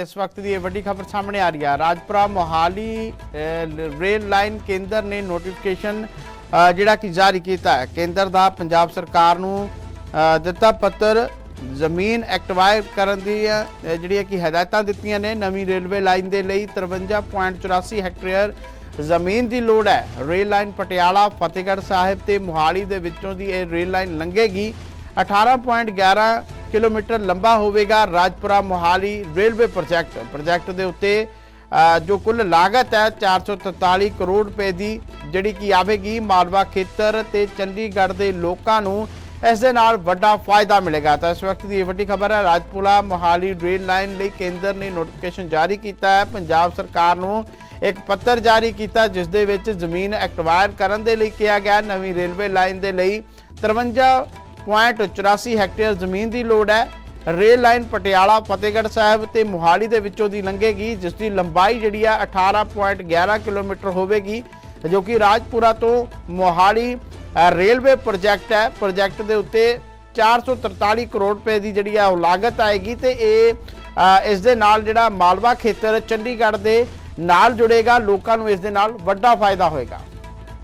ਇਸ ਵਕਤ ਦੀ ਇਹ ਵੱਡੀ ਖਬਰ ਸਾਹਮਣੇ ਆ ਰਹੀ ਹੈ ਰਾਜਪੁਰਾ ਮੋਹਾਲੀ ਰੇਲ ਲਾਈਨ ਕੇਂਦਰ ਨੇ ਨੋਟੀਫਿਕੇਸ਼ਨ ਜਿਹੜਾ ਕਿ ਜਾਰੀ ਕੀਤਾ ਹੈ। ਕੇਂਦਰ ਦਾ ਪੰਜਾਬ ਸਰਕਾਰ ਨੂੰ ਦਿੱਤਾ ਪੱਤਰ, ਜ਼ਮੀਨ ਐਕਟਵਾਇਰ ਕਰਨ ਦੀ ਜਿਹੜੀਆਂ ਕਿ ਹਦਾਇਤਾਂ ਦਿੱਤੀਆਂ ਨੇ, ਨਵੀਂ ਰੇਲਵੇ ਲਾਈਨ ਦੇ ਲਈ 53.84 ਹੈਕਟੇਅਰ ਜ਼ਮੀਨ ਦੀ ਲੋੜ ਹੈ। ਰੇਲ ਲਾਈਨ ਪਟਿਆਲਾ, ਫਤਿਹਗੜ੍ਹ ਸਾਹਿਬ ਤੇ ਮੋਹਾਲੀ ਦੇ ਵਿੱਚੋਂ ਦੀ ਇਹ ਰੇਲ ਲਾਈਨ ਲੰਘੇਗੀ। 18.11 ਕਿਲੋਮੀਟਰ ਲੰਬਾ ਹੋਵੇਗਾ Rajpura Mohali railway project. Project ਦੇ ਉੱਤੇ ਜੋ ਕੁੱਲ ਲਾਗਤ ਹੈ 443 ਕਰੋੜ ਰੁਪਏ ਦੀ, ਜਿਹੜੀ ਕਿ ਆਵੇਗੀ ਮਾਲਵਾ ਖੇਤਰ ਤੇ ਚੰਡੀਗੜ੍ਹ ਦੇ ਲੋਕਾਂ ਨੂੰ, ਇਸ ਦੇ ਨਾਲ ਵੱਡਾ ਫਾਇਦਾ ਮਿਲੇਗਾ। ਤਾਂ ਇਸ ਵਕਤ ਦੀ ਇਹ ਵੱਡੀ ਖਬਰ ਹੈ, ਰਾਜਪੁਰਾ ਮੋਹਾਲੀ ਰੇਲ ਲਾਈਨ ਲਈ ਕੇਂਦਰ ਨੇ ਨੋਟੀਫਿਕੇਸ਼ਨ ਜਾਰੀ ਕੀਤਾ ਹੈ। ਪੰਜਾਬ ਸਰਕਾਰ ਨੂੰ ਇੱਕ ਪੱਤਰ ਜਾਰੀ ਕੀਤਾ, ਜਿਸ ਦੇ ਵਿੱਚ ਜ਼ਮੀਨ ਐਕਵਾਇਰ ਕਰਨ ਦੇ ਲਈ ਕਿਹਾ ਗਿਆ ਨਵੀਂ ਰੇਲਵੇ ਲਾਈਨ ਦੇ ਲਈ 53.84 ਹੈਕਟੇਅਰ ਜ਼ਮੀਨ ਦੀ ਲੋੜ ਹੈ। ਰੇਲ ਲਾਈਨ ਪਟਿਆਲਾ, ਫਤਿਹਗੜ੍ਹ ਸਾਹਿਬ ਤੇ ਮੁਹਾਲੀ ਦੇ ਵਿੱਚੋਂ ਦੀ ਲੰਘੇਗੀ ਜਿਸ ਦੀ ਲੰਬਾਈ ਜਿਹੜੀ ਆ 18.11 ਕਿਲੋਮੀਟਰ ਹੋਵੇਗੀ, ਜੋ ਕਿ ਰਾਜਪੁਰਾ ਤੋਂ ਮੁਹਾਲੀ ਰੇਲਵੇ ਪ੍ਰੋਜੈਕਟ ਹੈ। ਪ੍ਰੋਜੈਕਟ ਦੇ ਉੱਤੇ 443 ਕਰੋੜ ਰੁਪਏ ਦੀ ਜਿਹੜੀ ਆ ਉਹ ਲਾਗਤ ਆਏਗੀ ਤੇ ਇਹ ਇਸ ਦੇ ਨਾਲ ਜਿਹੜਾ ਮਾਲਵਾ ਖੇਤਰ ਚੰਡੀਗੜ੍ਹ ਦੇ ਨਾਲ ਜੁੜੇਗਾ। ਲੋਕਾਂ ਨੂੰ ਇਸ ਦੇ ਨਾਲ ਵੱਡਾ ਫਾਇਦਾ ਹੋਏਗਾ।